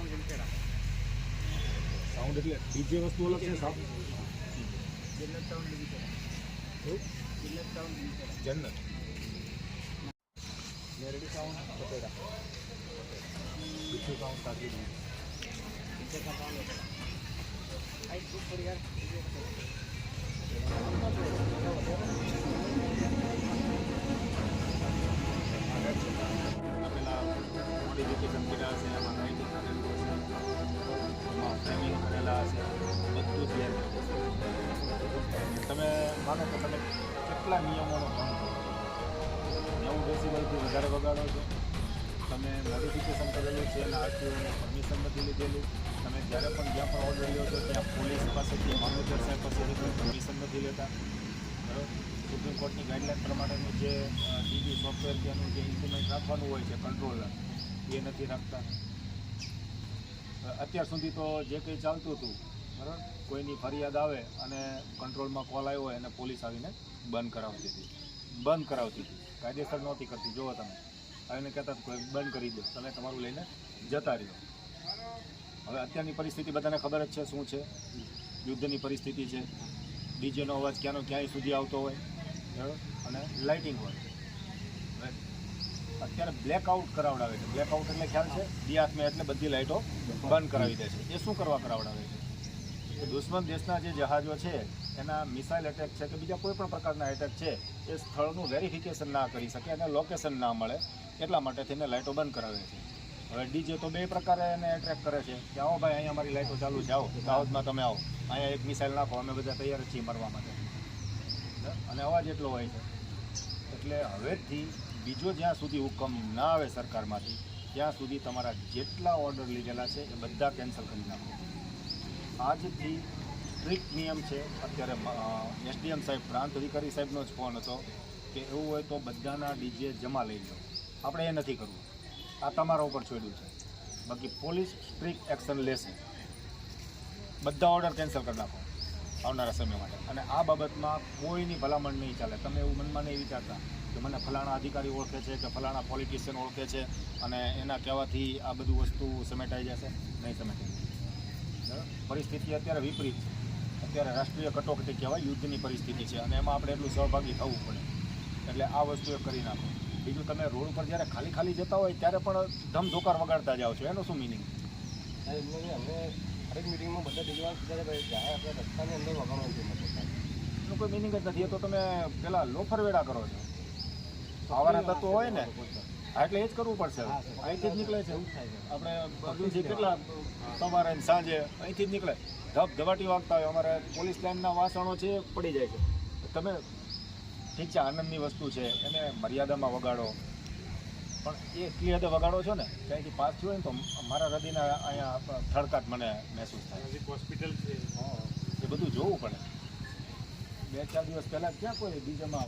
Sound limited sound એટલે DJ વસ્તુ અલગ છે sound જિલ્લત sound limited જિલ્લત sound limited Jannat મેરડી સાઉન્ડ પટેડા બીજું સાઉન્ડ કાઢી દીધું જિલ્લત સાઉન્ડ લિમિટેડ આઈ ખૂબ પડી યાર પેલા મોડિફિકેશન કર્યા છે માનો તો તમે કેટલા નિયમોનો ભંગ કરો છો? નેવું ડેસિબલથી વધારે વગાડો છો. તમે મોડિફિકેશન કરેલું છે અને આરટીઓને પરમિશન નથી લીધેલી. તમે જ્યારે પણ જ્યાં પણ ઓર્ડર લ્યો છો, ત્યાં પોલીસ પાસેથી મામલતદાર સાહેબ પાસેથી કોઈ પરમિશન નથી લેતા. બરાબર? સુપ્રીમ કોર્ટની ગાઈડલાઇન પ્રમાણેનું જે ડીબી સોફ્ટવેર ત્યાંનું જે ઇન્સ્ટ્રુમેન્ટ રાખવાનું હોય છે કંટ્રોલર એ નથી રાખતા. અત્યાર સુધી તો જે કંઈ ચાલતું હતું બરાબર? કોઈની ફરિયાદ આવે અને કંટ્રોલમાં કોલ આવ્યો હોય અને પોલીસ આવીને બંધ કરાવતી હતી. બંધ કરાવતી હતી. કાયદેસર નહોતી કરતી. જુઓ તમે. આવીને કહેતા હતા, કોઈ બંધ કરી દો. તમે તમારું લઈને જતા રહ્યો. હવે અત્યારની પરિસ્થિતિ બધાને ખબર જ છે શું છે. યુદ્ધની પરિસ્થિતિ છે. ડીજેનો અવાજ ક્યાંનો ક્યાંય સુધી આવતો હોય. બરાબર? અને લાઇટિંગ હોય. અત્યારે બ્લેકઆઉટ કરાવડાવે છે. બ્લેકઆઉટ એટલે ખ્યાલ છે? દિયાત્મે એટલે બધી લાઇટો બંધ કરાવી દે છે. એ શું કરવા કરાવડાવે છે? દુશ્મન દેશના જે જહાજો છે, એના મિસાઇલ એટેક છે કે બીજા કોઈ પણ પ્રકારના એટેક છે, એ સ્થળનું વેરિફિકેશન ના કરી શકે અને લોકેશન ના મળે એટલા માટે થઈને લાઇટો બંધ કરાવે છે. હવે ડીજે તો બે પ્રકારે એને એટ્રેક કરે છે કે આવો ભાઈ, અહીંયા અમારી લાઇટો ચાલુ છે, આવો, દાહોદમાં તમે આવો, અહીંયા એક મિસાઇલ નાખો, અમે બધા તૈયાર છીએ મરવા માટે. અને અવાજ એટલો હોય છે. એટલે હવેથી બીજો જ્યાં સુધી હુકમ ના આવે સરકારમાંથી, ત્યાં સુધી તમારા જેટલા ઓર્ડર લીધેલા છે, એ બધા કેન્સલ કરી નાખો. આજથી સ્ટ્રિક્ટ નિયમ છે. અત્યારે એસડીએમ સાહેબ, પ્રાંત અધિકારી સાહેબનો જ ફોન હતો કે એવું હોય તો બધાના ડીજે જમા લઈ લો આપણે એ નથી કરવું. આ તમારા ઉપર છોડ્યું છે. બાકી પોલીસ સ્ટ્રિક્ટ એક્શન લેશે. બધા ઓર્ડર કેન્સલ કરી નાખો આવનારા સમય માટે. અને આ બાબતમાં કોઈની ભલામણ નહીં ચાલે. તમે એવું મનમાં નહીં વિચારતા કે મને ફલાણા અધિકારી ઓળખે છે કે ફલાણા પોલિટિશિયન ઓળખે છે અને એના કહેવાથી આ બધું વસ્તુ સમેટાઈ જશે? નહીં સમેટાઈ? પરિસ્થિતિ અત્યારે વિપરીત છે. અત્યારે રાષ્ટ્રીય કટોકટી કહેવાય યુદ્ધની પરિસ્થિતિ છે અને એમાં આપણે એટલું સહભાગી થવું પડે. એટલે આ વસ્તુ એ કરી નાખો. બીજું તમે રોડ ઉપર જ્યારે ખાલી ખાલી જતા હોય ત્યારે પણ ધમધોકાર વગાડતા જાઓ છો. એનું શું મિનિંગ અમે હરેક મિટિંગમાં બધા ડિજવાન સુધારે ભાઈ જાય આપણે રસ્તાની અંદર વગાડવાનું છે. મતલબ એનું કોઈ મિનિંગ જ નથી. એ તો તમે પેલા લોફર વેડા કરો છો. આવાના તત્વો હોય ને. હા, એટલે એ જ કરવું પડશે. અહીંથી જ નીકળે છે. આપણે બધુંથી કેટલા સવારે સાંજે અહીંથી જ નીકળે. ધબ ધબાટી વાગતા હોય. અમારે પોલીસ લાઇનના વાસણો છે પડી જાય છે. તમે ઠીક છે આનંદની વસ્તુ છે. એને મર્યાદામાં વગાડો. પણ એ એટલી હદે વગાડો છો ને ત્યાંથી પાસ થયો ને તો મારા હૃદયના અહીંયા થડકાટ મને મહેસૂસ થાય. હોસ્પિટલ છે. એ બધું જોવું પડે. બે ચાર દિવસ પહેલાં ક્યાં કોઈ ડીજેમાં